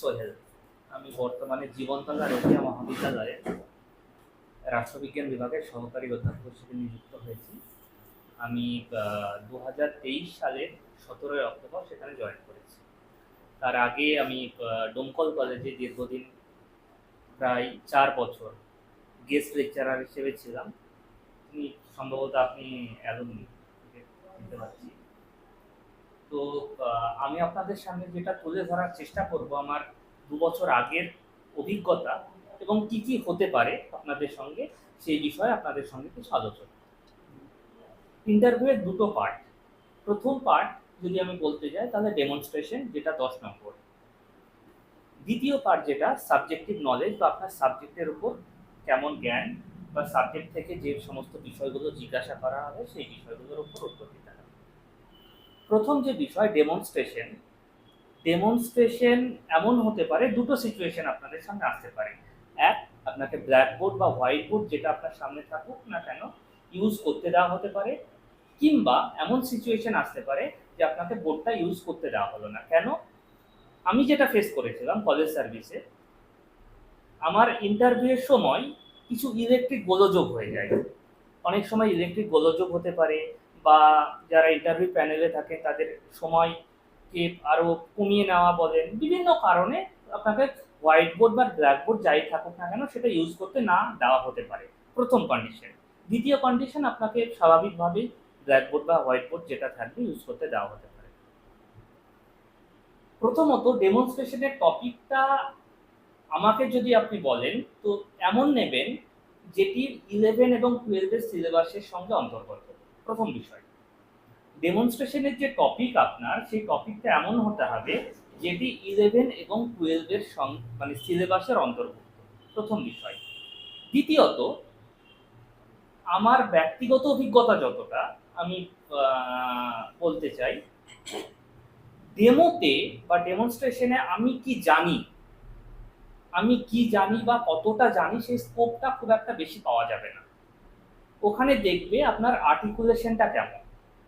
সোহেল আমি বর্তমানে জীবনতলা রোহিয়া মহাবিদ্যালয়ে রাষ্ট্রবিজ্ঞান বিভাগের সহকারী অধ্যাপক হিসেবে নিযুক্ত হয়েছি। আমি দু হাজার তেইশ সালের সতেরোই অক্টোবর সেখানে জয়েন করেছি। তার আগে আমি ডোমকল কলেজে দীর্ঘদিন প্রায় চার বছর গেস্ট লেকচারার হিসেবে ছিলাম। সম্ভবত আপনি অ্যালুমনি বুঝতে পারছি তো আমি আপনাদের সামনে যেটা তুলে ধরার চেষ্টা করব আমার দু বছর আগের অভিজ্ঞতা এবং কি কি হতে পারে আপনাদের সঙ্গে, সেই বিষয়ে আপনাদের সঙ্গে কিছু আলোচনা। ইন্টারভিউয়ের দুটো পার্ট প্রথম পার্ট যদি আমি বলতে যাই, তাহলে ডেমনস্ট্রেশন যেটা দশ নম্বর। দ্বিতীয় পার্ট যেটা সাবজেক্টিভ নলেজ বা আপনার সাবজেক্টের উপর কেমন জ্ঞান বা সাবজেক্ট থেকে যে সমস্ত বিষয়গুলো জিজ্ঞাসা করা হবে, সেই বিষয়গুলোর উপর উত্তর দিতে প্রথম যে বিষয় ডেমনস্ট্রেশন ডেমনস্ট্রেশন এমন হতে পারে, দুটো সিচুয়েশন আপনাদের সামনে আসতে পারে। এক, আপনাকে ব্ল্যাকবোর্ড বা হোয়াইট বোর্ড যেটা আপনার সামনে থাকুক না কেন ইউজ করতে দেওয়া হতে পারে, কিংবা এমন সিচুয়েশন আসতে পারে যে আপনাকে বোর্ডটা ইউজ করতে দেওয়া হলো না। কেন? আমি যেটা ফেস করেছিলাম কলেজ সার্ভিসে আমার ইন্টারভিউয়ের সময় কিছু ইলেকট্রিক গোলযোগ হয়ে যায়। অনেক সময় ইলেকট্রিক গোলযোগ হতে পারে বা যারা ইন্টারভিউ প্যানেলে থাকে, তাদের সময়কে আরও কমিয়ে নেওয়া বলেন, বিভিন্ন কারণে আপনাকে হোয়াইট বোর্ড বা ব্ল্যাকবোর্ড যাই থাকুক না কেন সেটা ইউজ করতে না দেওয়া হতে পারে। প্রথম কন্ডিশন দ্বিতীয় কন্ডিশন আপনাকে স্বাভাবিকভাবেই ব্ল্যাকবোর্ড বা হোয়াইট বোর্ড যেটা থাকবে ইউজ করতে দেওয়া হতে পারে। প্রথমত ডেমনস্ট্রেশনের টপিকটা আমাকে যদি আপনি বলেন, তো এমন নেবেন যেটি ইলেভেন এবং টুয়েলভের সিলেবাসের সঙ্গে অন্তর্গত প্রথম বিষয়। ডেমনস্ট্রেশনের যে টপিক আপনার সেই টপিকটা এমন হতে হবে যেটি ইলেভেন এবং টুয়েলভের সং মানে সিলেবাসের অন্তর্ভুক্ত। প্রথম বিষয়। দ্বিতীয়ত আমার ব্যক্তিগত অভিজ্ঞতা যতটা আমি বলতে চাই ডেমোতে বা ডেমনস্ট্রেশনে আমি কি জানি? আমি কি জানি বা কতটা জানি সেই স্কোপটা খুব একটা বেশি পাওয়া যাবে না। ওখানে দেখবে আপনার আর্টিকুলেশনটা কেমন?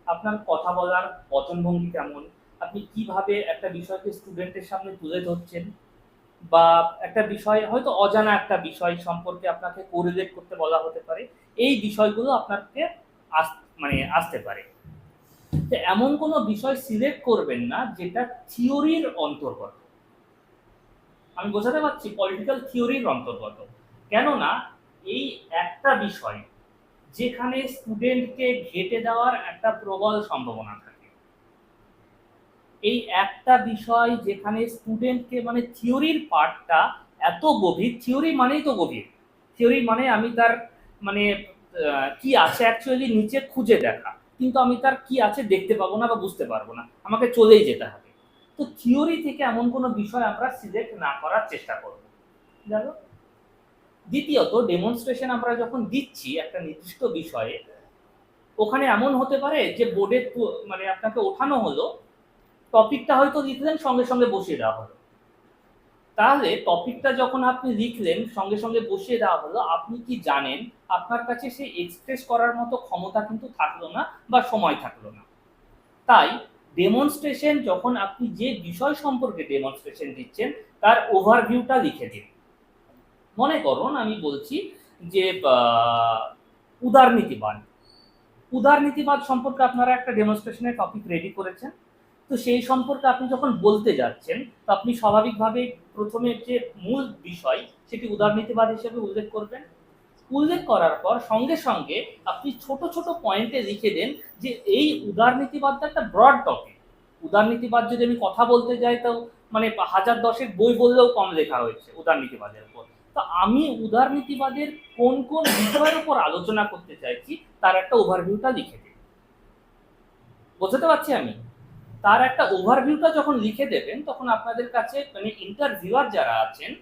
আপনার কথা বলার বচনভঙ্গি কেমন? আপনি কীভাবে একটা বিষয়কে স্টুডেন্টের সামনে তুলে ধরছেন? বা একটা বিষয়, হয়তো অজানা একটা বিষয় সম্পর্কে আপনাকে কোরিলেট করতে বলা হতে পারে। এই বিষয়গুলো আপনাকে আস মানে আসতে পারে। তো এমন কোনো বিষয় সিলেক্ট করবেন না, যেটা থিওরির অন্তর্গত। আমি বোঝাতে পারছি পলিটিক্যাল থিওরির অন্তর্গত। কেননা, এই একটা বিষয় যেখানে স্টুডেন্টকে ঘেটে দেওয়ার একটা প্রবল সম্ভাবনা থাকে। এই একটা বিষয় যেখানে স্টুডেন্টকে মানে থিওরির পার্টটা এত গভীর থিওরি মানেই তো গভীর। থিওরি মানে আমি তার মানে কি আছে অ্যাকচুয়ালি নিচে খুঁজে দেখা। কিন্তু আমি তার কি আছে দেখতে পাবো না বা বুঝতে পারব না। আমাকে চলেই যেতে হবে। তো থিওরি থেকে এমন কোনো বিষয় আমরা সিলেক্ট না করার চেষ্টা করব। গেল দ্বিতীয়ত ডেমনস্ট্রেশন আমরা যখন দিচ্ছি একটা নির্দিষ্ট বিষয়ে, ওখানে এমন হতে পারে যে বোর্ডে মানে আপনাকে ওঠানো হলো টপিকটা হয়তো লিখলেন সঙ্গে সঙ্গে বসিয়ে দেওয়া হলো। তাহলে টপিকটা যখন আপনি লিখলেন, সঙ্গে সঙ্গে বসিয়ে দেওয়া হলো, আপনি কি জানেন আপনার কাছে সেই এক্সপ্রেস করার মতো ক্ষমতা কিন্তু থাকল না বা সময় থাকল না? তাই ডেমনস্ট্রেশন যখন আপনি যে বিষয় সম্পর্কে ডেমনস্ট্রেশন দিচ্ছেন, তার ওভারভিউটা লিখে দিন। মনে করুন আমি বলছি যে উদারনীতিবাদ উদারনীতিবাদ সম্পর্কে আপনারা একটা ডেমনস্ট্রেশনের টপিক রেডি করেছেন। তো সেই সম্পর্কে আপনি যখন বলতে যাচ্ছেন, তো আপনি স্বাভাবিকভাবে প্রথমে যে মূল বিষয়, সেটি উদারনীতিবাদ হিসেবে উল্লেখ করবেন। উল্লেখ করার পর সঙ্গে সঙ্গে আপনি ছোট ছোট পয়েন্টে লিখে দেন যে, এই উদারনীতিবাদটা একটা ব্রড টপিক উদারনীতিবাদ যদি আমি কথা বলতে যাই, তো মানে হাজার দশেক বই বললেও কম লেখা হয়েছে উদারনীতিবাদের উপর। তো আমি উদারনীতিবাদের কোন কোন বিষয়ের উপর আলোচনা করতে চাইছি, তার একটা ওভারভিউটা লিখে দিই বোঝাতে পারছি আমি? তার একটা ওভারভিউটা যখন লিখে দেবেন, তখন আপনাদের কাছে মানে ইন্টারভিউয়ার যারা আছেন,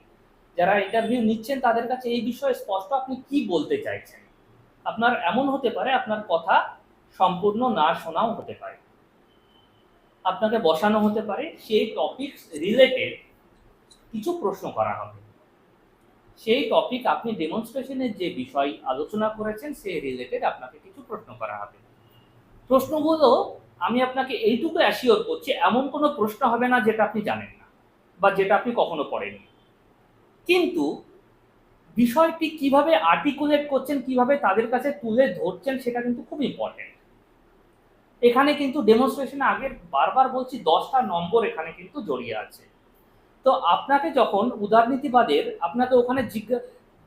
যারা ইন্টারভিউ নিচ্ছেন, তাদের কাছে এই বিষয়ে স্পষ্ট আপনি কি বলতে চাইছেন? আপনার এমন হতে পারে, আপনার কথা সম্পূর্ণ না শোনাও হতে পারে। আপনাকে বসানো হতে পারে, সেই টপিক রিলেটেড কিছু প্রশ্ন করা হবে। সেই টপিক আপনি ডেমনস্ট্রেশনের যে বিষয় আলোচনা করেছেন সেই রিলেটেড আপনাকে কিছু প্রশ্ন করা হবে। প্রশ্নগুলো আমি আপনাকে এইটুকু অ্যাসিওর করছি, এমন কোনো প্রশ্ন হবে না যেটা আপনি জানেন না বা যেটা আপনি কখনো পড়েননি। কিন্তু বিষয়টি কীভাবে আর্টিকুলেট করছেন, কীভাবে তাদের কাছে তুলে ধরছেন, সেটা কিন্তু খুব ইম্পর্টেন্ট এখানে কিন্তু ডেমনস্ট্রেশনে আগে বারবার বলছি, দশটা নম্বর এখানে কিন্তু জড়িয়ে আছে। তো আপনাকে যখন উদারনীতিবাদের, আপনাকে ওখানে জিজ্ঞা,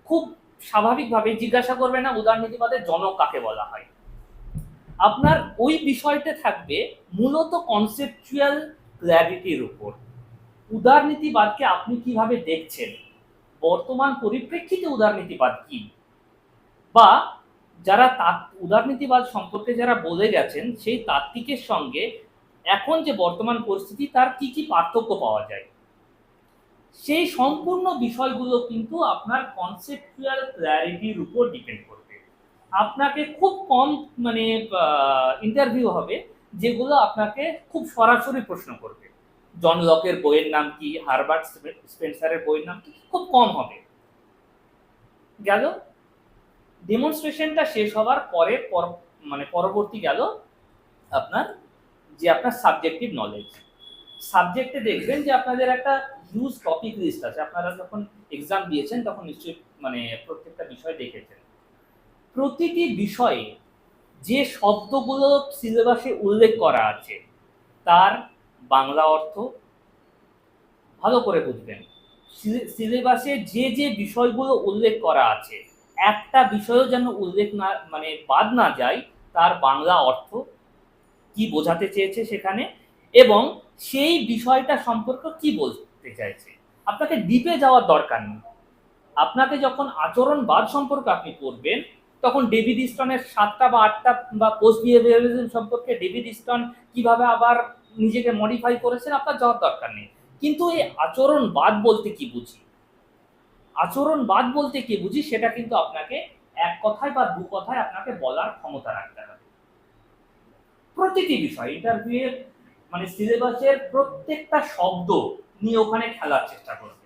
খুব স্বাভাবিকভাবে জিজ্ঞাসা করবে না উদারনীতিবাদের জনক কাকে বলা হয়। আপনার ওই বিষয়টা থাকবে মূলত কনসেপচুয়াল ক্ল্যারিটির উপর। উদারনীতিবাদকে আপনি কীভাবে দেখছেন? বর্তমান পরিপ্রেক্ষিতে উদারনীতিবাদ কি? বা যারা উদারনীতিবাদ সম্পর্কে যারা বলে গেছেন, সেই তাত্ত্বিকের সঙ্গে এখন যে বর্তমান পরিস্থিতি, তার কি কি পার্থক্য পাওয়া যায়? সেই সম্পূর্ণ বিষয়গুলো কিন্তু আপনার কনসেপচুয়াল ক্ল্যারিটির উপর ডিপেন্ড করবে। আপনাকে খুব কম মানে ইন্টারভিউ হবে, যেগুলো আপনাকে খুব সরাসরি প্রশ্ন করবে। জন লকের বইয়ের নাম কি? হারবার্ট স্পেন্সারের বইয়ের নাম কি? খুব কম হবে। গেল। ডেমনস্ট্রেশনটা শেষ হওয়ার পরে পর- মানে পরবর্তী গেল আপনার, যে আপনার সাবজেক্টিভ নলেজ সাবজেক্টে দেখবেন যে আপনাদের একটা হিউজ টপিক লিস্ট আছে। আপনারা যখন এক্সাম দিয়েছেন, তখন নিশ্চয়ই মানে প্রত্যেকটা বিষয় দেখেছেন। প্রতিটি বিষয়ে যে শব্দগুলো সিলেবাসে উল্লেখ করা আছে, তার বাংলা অর্থ ভালো করে বুঝবেন। সিলে- সিলেবাসে যে যে বিষয়গুলো উল্লেখ করা আছে, একটা বিষয়ও যেন উল্লেখ না মানে বাদ না যায়, তার বাংলা অর্থ কি বোঝাতে চেয়েছে সেখানে এবং সেই বিষয়টা সম্পর্কে কি বলতে চাইছে। আপনাকে ডিপে যাওয়ার দরকার নেই। আপনাকে যখন আচরণবাদ সম্পর্কে আপনি পড়বেন তখন ডেভিড ইস্টনের সাতটা বা আটটা বা পোস্ট বিহেভিয়ারিজম সম্পর্কে ডেভিড ইস্টন কীভাবে আবার নিজেকে মডিফাই করেছেন, আপনার যাওয়ার দরকার নেই। কিন্তু এই আচরণবাদ বলতে কি বুঝি? আচরণবাদ বলতে কি বুঝি, সেটা কিন্তু আপনাকে এক কথায় বা দু কথায় আপনাকে বলার ক্ষমতা রাখতে হবে। প্রতিটি বিষয় ইন্টারভিউয়ের মানে সিলেবাসের প্রত্যেকটা শব্দ নিয়ে ওখানে খেলার চেষ্টা করবে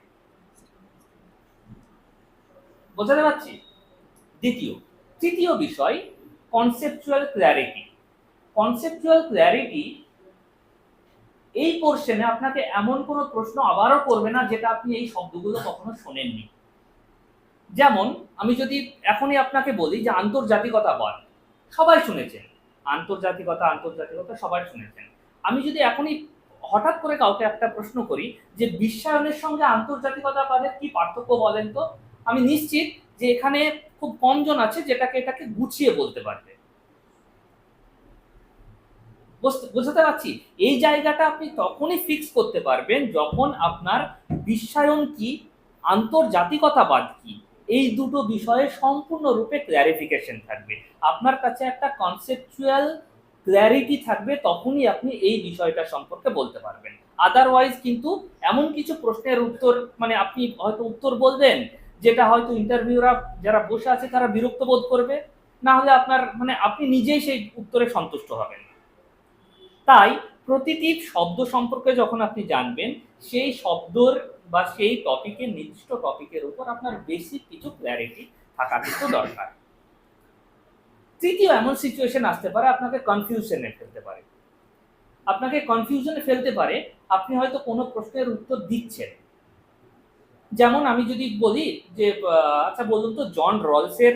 বোঝাতে পারছি? দ্বিতীয়, তৃতীয় বিষয় কনসেপচুয়াল ক্ল্যারিটি কনসেপচুয়াল ক্ল্যারিটি এই পোর্শনে আপনাকে এমন কোনো প্রশ্ন আবারও করবে না যেটা আপনি এই শব্দগুলো কখনো শোনেননি। যেমন, আমি যদি এখনই আপনাকে বলি যে আন্তর্জাতিকতা আন্তর্জাতিকতাবাদ সবাই শুনেছেন। আন্তর্জাতিকতা আন্তর্জাতিকতা সবাই শুনেছেন। আমি যদি এখনই হঠাৎ করে কাউকে একটা প্রশ্ন করি যে বিশ্বায়নের সঙ্গে আন্তর্জাতিকতাবাদের কি পার্থক্য বলেন তো? আমি নিশ্চিত যে এখানে খুব কম জন আছে যেটাকে এটাকে গুছিয়ে বলতে পারবে। বুঝতে- বুঝতে পারছি? এই জায়গাটা আপনি তখনই ফিক্স করতে পারবেন যখন আপনার বিশ্বায়ন কি, আন্তর্জাতিকতাবাদ কি, এই দুটো বিষয়ে সম্পূর্ণরূপে ক্ল্যারিফিকেশন থাকবে। আপনার কাছে একটা কনসেপচুয়াল ক্ল্যারিটি থাকবে, তখনই আপনি এই বিষয়টা সম্পর্কে বলতে পারবেন। আদারওয়াইজ কিন্তু এমন কিছু প্রশ্নের উত্তর মানে আপনি হয়তো উত্তর বলবেন, যেটা হয়তো ইন্টারভিউরা যারা বসে আছে তারা বিরক্ত বোধ করবে। না হলে আপনার মানে আপনি নিজেই সেই উত্তরে সন্তুষ্ট হবেন। তাই প্রতিটি শব্দ সম্পর্কে যখন আপনি জানবেন, সেই শব্দর বা সেই টপিকের নির্দিষ্ট টপিকের উপর আপনার বেসিক কিছু ক্ল্যারিটি থাকা কিন্তু দরকার। তৃতীয় এমন সিচুয়েশন আসতে পারে আপনাকে কনফিউশনে ফেলতে পারে। আপনাকে কনফিউশনে ফেলতে পারে আপনি হয়তো কোনো প্রশ্নের উত্তর দিচ্ছেন। যেমন আমি যদি বলি যে আচ্ছা বলুন তো জন রলসের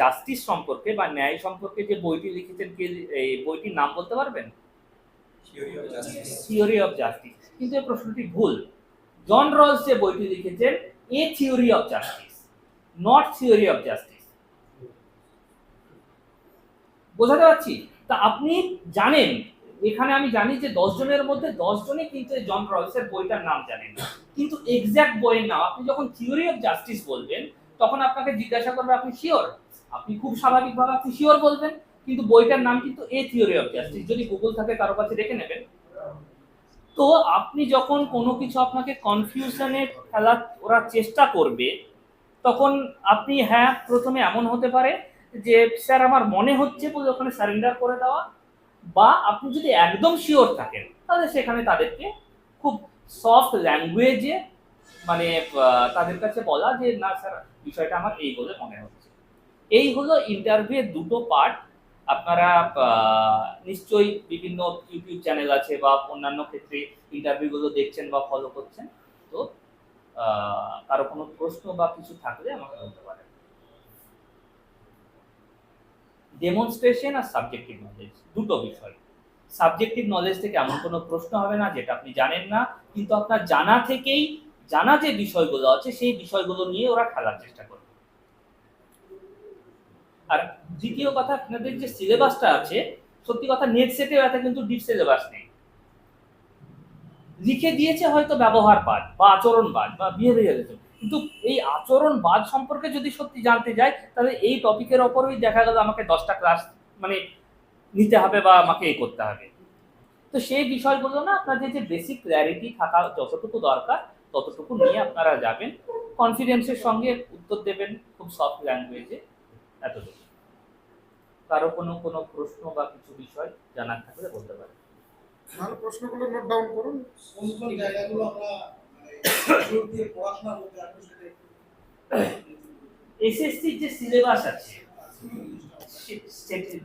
জাস্টিস সম্পর্কে বা ন্যায় সম্পর্কে যে বইটি লিখেছেন কে এই বইটির নাম বলতে পারবেন? থিওরি অফ জাস্টিস কিন্তু এই প্রশ্নটি ভুল। জন রলস যে বইটি লিখেছেন a theory of justice not theory of justice বোঝাতে পারছি? তা আপনি জানেন, এখানে আমি জানি যে দশ জনের মধ্যে দশ জনই কিন্তু জন রলসের বইটার নাম জানেন। কিন্তু এক্সাক্ট বইয়ের নাম, আপনি যখন থিওরি অফ জাস্টিস বলবেন, তখন আপনাকে জিজ্ঞাসা করবে আপনি শিওর আপনি খুব স্বাভাবিকভাবে আপনি শিওর বলবেন, কিন্তু বইটার নাম কিন্তু এ থিওরি অফ জাস্টিস যদি গুগল থাকে কারও কাছে দেখে নেবেন। তো আপনি যখন কোনো কিছু আপনাকে কনফিউশনে ফেলার ওরা চেষ্টা করবে, তখন আপনি হ্যাঁ প্রথমে এমন হতে পারে যে, স্যার, আমার মনে হচ্ছে বলে ওখানে সারেন্ডার করে দেওয়া। বা আপনি যদি একদম শিওর থাকেন, তাহলে সেখানে তাদেরকে খুব সফট ল্যাঙ্গুয়েজে মানে তাদের কাছে বলা যে, না, স্যার, বিষয়টা আমার এই বলে মনে হচ্ছে। এই হলো ইন্টারভিউয়ের দুটো পার্ট আপনারা নিশ্চয়ই বিভিন্ন ইউটিউব চ্যানেল আছে বা অন্যান্য ক্ষেত্রে ইন্টারভিউগুলো দেখছেন বা ফলো করছেন। তো কারও কোনো প্রশ্ন বা কিছু থাকলে আমাকে বলতে পারেন। ডেমনস্ট্রেশন আর সাবজেক্টিভ নলেজ দুটো বিষয়। সাবজেক্টিভ নলেজ থেকে এমন কোনো প্রশ্ন হবে না, যেটা আপনি জানেন না, কিন্তু আপনার জানা থেকেই, জানা যে বিষয়গুলো আছে, সেই বিষয়গুলো নিয়ে ওরা খেলার চেষ্টা করবে। আর দ্বিতীয় কথা, আপনাদের যে সিলেবাসটা আছে, সত্যি কথা নেট সেটে এত কিন্তু ডিপ সিলেবাস নেই। লিখে দিয়েছে হয়তো ব্যবহারবাদ বা আচরণবাদ বা বিহেভিয়ারিজম কিন্তু এই আচরণবাদ সম্পর্কে যদি সত্যি জানতে যাই তাহলে এই টপিকের ওপরই দেখা গেল আমাকে দশটা ক্লাস মানে নিতে হবে বা আমাকে এই করতে হবে। তো সেই বিষয়গুলো না আপনাদের যে বেসিক ক্ল্যারিটি থাকা যতটুকু দরকার ততটুকু নিয়ে আপনারা যাবেন। কনফিডেন্সের সঙ্গে উত্তর দেবেন খুব সফট ল্যাঙ্গুয়েজে এতটুকু। কারও কোনো কোনো প্রশ্ন বা কিছু বিষয় জানার থাকলে বলতে পারেন। প্রশ্নগুলো নোট ডাউন করুন। কোন কোন জায়গাগুলো আমরা এসএসসির যে সিলেবাস আছে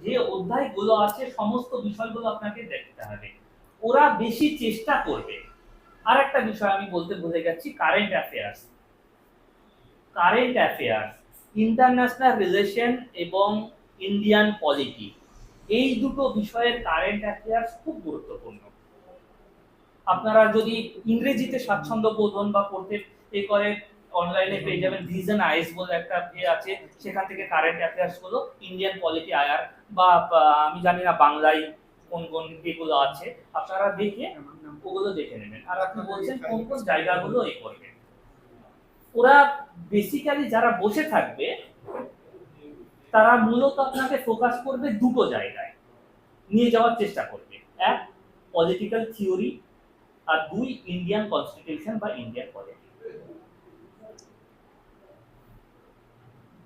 যে অধ্যায়গুলো আছে, সমস্ত বিষয়গুলো আপনাকে দেখতে হবে। ওরা বেশি চেষ্টা করবে। আর একটা বিষয় আমি বলতে ভুলে গেছি current affairs current affairs international relation এবং ইন্ডিয়ান পলিটি এই দুটো বিষয়ের কারেন্ট অ্যাফেয়ার্স খুব গুরুত্বপূর্ণ। আপনারা যদি ইংরেজিতে স্বাচ্ছন্দ্য বোধ হন বা পড়তে এ করে অনলাইনে পেয়ে যাবেন ভিজন আইস বলে একটা এ আছে, সেখান থেকে কারেন্ট অ্যাফেয়ার্সগুলো ইন্ডিয়ান পলিটি আয়ার বা আমি জানি না বাংলায় কোন কোন এগুলো আছে, আপনারা দেখে ওগুলো দেখে নেবেন। আর আপনি বলছেন কোন কোন জায়গাগুলো এ করবে। ওরা বেসিক্যালি যারা বসে থাকবে, তারা মূলত আপনাকে ফোকাস করবে দুটো জায়গায়। নিয়ে যাওয়ার চেষ্টা করবে। এক পলিটিক্যাল থিওরি আর দুই ইন্ডিয়ান কনস্টিটিউশন বা ইন্ডিয়ান পলিটি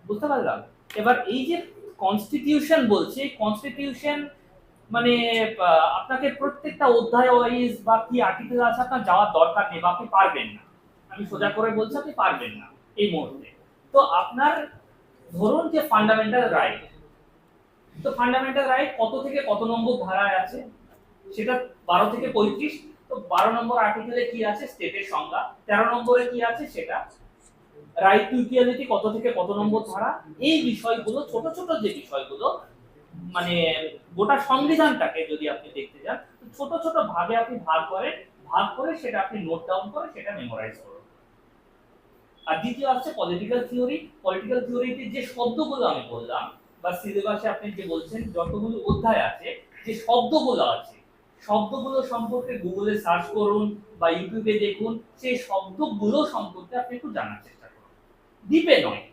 বুঝতে পারলাম? এবার এই যে কনস্টিটিউশন বলছে কনস্টিটিউশন মানে আপনাকে প্রত্যেকটা অধ্যায় ওয়াইজ বা কি আর্টিকেল আছে আপনার যাওয়ার দরকার নেই বা আপনি পারবেন না। আমি সোজা করে বলছি, আপনি পারবেন না এই মুহূর্তে। তো আপনার ধরুন যে ফান্ডামেন্টাল রাইট তো ফান্ডামেন্টাল রাইট কত থেকে কত নম্বর ধারায় আছে? সেটা বারো থেকে পঁয়ত্রিশ তো বারো নম্বর আর্টিকেলে কি আছে? স্টেটের সংজ্ঞা। তেরো নম্বরে কি আছে সেটা? রাইট টু ইকুয়ালিটি কত থেকে কত নম্বর ধারা? এই বিষয়গুলো, ছোট ছোট যে বিষয়গুলো মানে গোটা সংবিধানটাকে যদি আপনি দেখতে যান ছোট ছোট ভাগে আপনি ভাগ করেন, ভাগ করে সেটা আপনি নোট ডাউন করে সেটা মেমোরাইজ করুন। আর দ্বিতীয় আছে পলিটিক্যাল থিওরি পলিটিক্যাল থিওরিতে যে শব্দগুলো আমি বললাম, বা সিলেবাসে আপনি যে বলছেন, যতগুলো অধ্যায় আছে, যে শব্দগুলো আছে শব্দগুলো সম্পর্কে গুগলে সার্চ করুন বা ইউটিউবে দেখুন সেই শব্দগুলো সম্পর্কে আপনি একটু জানার চেষ্টা করুন। দ্বীপে নয়।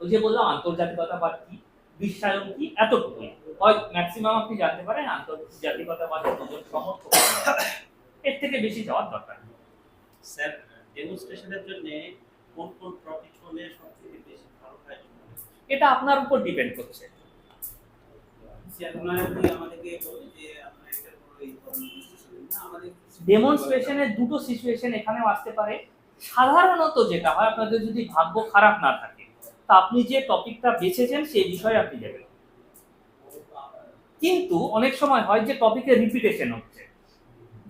ওই যে বললাম আন্তর্জাতিকতাবাদ কি? বিশ্বায়ন কি? এতটুকুই হয় ম্যাক্সিমাম আপনি জানতে পারেন আন্তর্জাতিকতাবাদের দুজন সমর্থক। এর থেকে বেশি যাওয়ার দরকার নেই। স্যার ডেমনস্ট্রেশনের জন্য কোন কোন টপিক হলে সবথেকে বেশি ভালো হয়? এটা আপনার উপর ডিপেন্ড করছে। স্যার আমাদেরকে বলে যে ডেমনস্ট্রেশনের দুটো সিচুয়েশন এখানেও আসতে পারে। সাধারণত যেটা হয়, আপনাদের যদি ভাগ্য খারাপ না থাকে, তা আপনি যে টপিকটা বেছেছেন, সেই বিষয়ে আপনি দেবেন কিন্তু অনেক সময় হয় যে টপিকে রিপিটেশন হচ্ছে।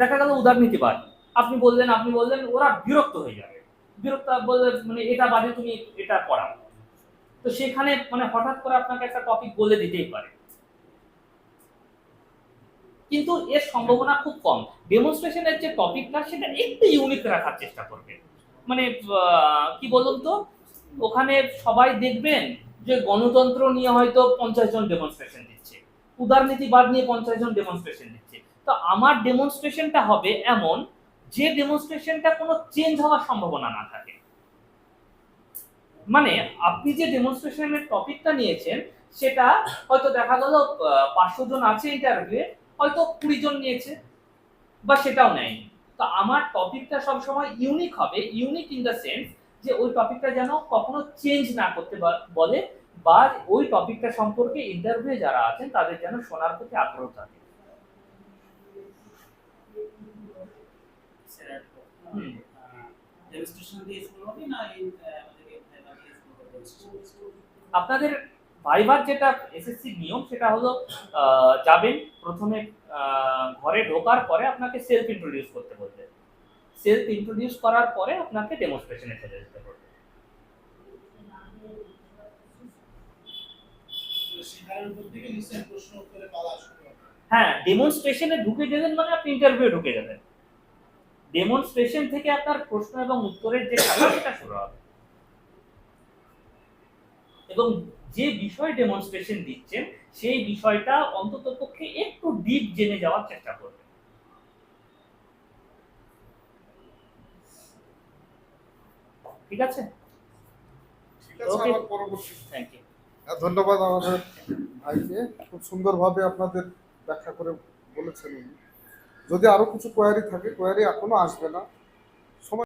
দেখা গেল উদারনীতিবাদ আপনি বললেন আপনি বললেন, ওরা বিরক্ত হয়ে যাবে। বিরক্ত বললে মানে এটা বাদে তুমি এটা পড়াও। তো সেখানে মানে হঠাৎ করে আপনাকে একটা টপিক বলে দিতেই পারে। কিন্তু এর সম্ভাবনা খুব কম। ডেমনস্ট্রেশনের যে টপিকটা সেটা একটু ইউনিক রাখার চেষ্টা করবে। মানে কি বলুন তো? ওখানে সবাই দেখবেন যে গণতন্ত্র নিয়ে হয়তো পঞ্চাশ জন ডেমনস্ট্রেশন দিচ্ছে। উদারনীতিবাদ নিয়ে পঞ্চাশ জন ডেমনস্ট্রেশন দিচ্ছে। তো আমার ডেমনস্ট্রেশনটা হবে এমন যে ডেমনস্ট্রেশনটা কোনো চেঞ্জ হওয়ার সম্ভাবনা না থাকে। মানে আপনি যে ডেমনস্ট্রেশনের টপিকটা নিয়েছেন, সেটা হয়তো দেখা গেল পাঁচশো জন আছে ইন্টারভিউয়ে হয়তো কুড়ি জন নিয়েছে বা সেটাও নেয়নি। তো আমার টপিকটা সবসময় ইউনিক হবে ইউনিক ইন দ্য সেন্স যে ওই টপিকটা যেন কখনো চেঞ্জ না করতে বলে বা ওই টপিকটা সম্পর্কে ইন্টারভিউ যারা আছেন তাদের যেন শোনার প্রতি আগ্রহ থাকে? আপনাদের ভাইবার যেটা এসএসসি নিয়ম, সেটা হলো যাবেন, প্রথমে ঘরে ঢোকার পরে আপনাকে সেলফ ইন্ট্রোডিউস করতে বলবে। সেলফ ইন্ট্রোডিউস করার পরে আপনাকে ডেমনস্ট্রেশনে চলে যেতে হবে হ্যাঁ ডেমনস্ট্রেশনে ঢুকে গেলেন মানে আপনি ইন্টারভিউ ঢুকে গেলেন। ডেমনস্ট্রেশন থেকে আপনার প্রশ্ন এবং উত্তরের যে খেলা, সেটা শুরু হবে। এবং যে বিষয় ডেমনস্ট্রেশন দিচ্ছেন সেই বিষয়টা অন্তত পক্ষে একটু ডিপ জেনে যাওয়ার চেষ্টা করবেন। ঠিক আছে? ইউ ধন্যবাদ আমাদের ভাইকে। খুব সুন্দরভাবে আপনাদের ব্যাখ্যা করে বলেছেন উনি। যদি আরও কিছু কোয়ারি থাকে কোয়ারি এখনও আসবে না। সময়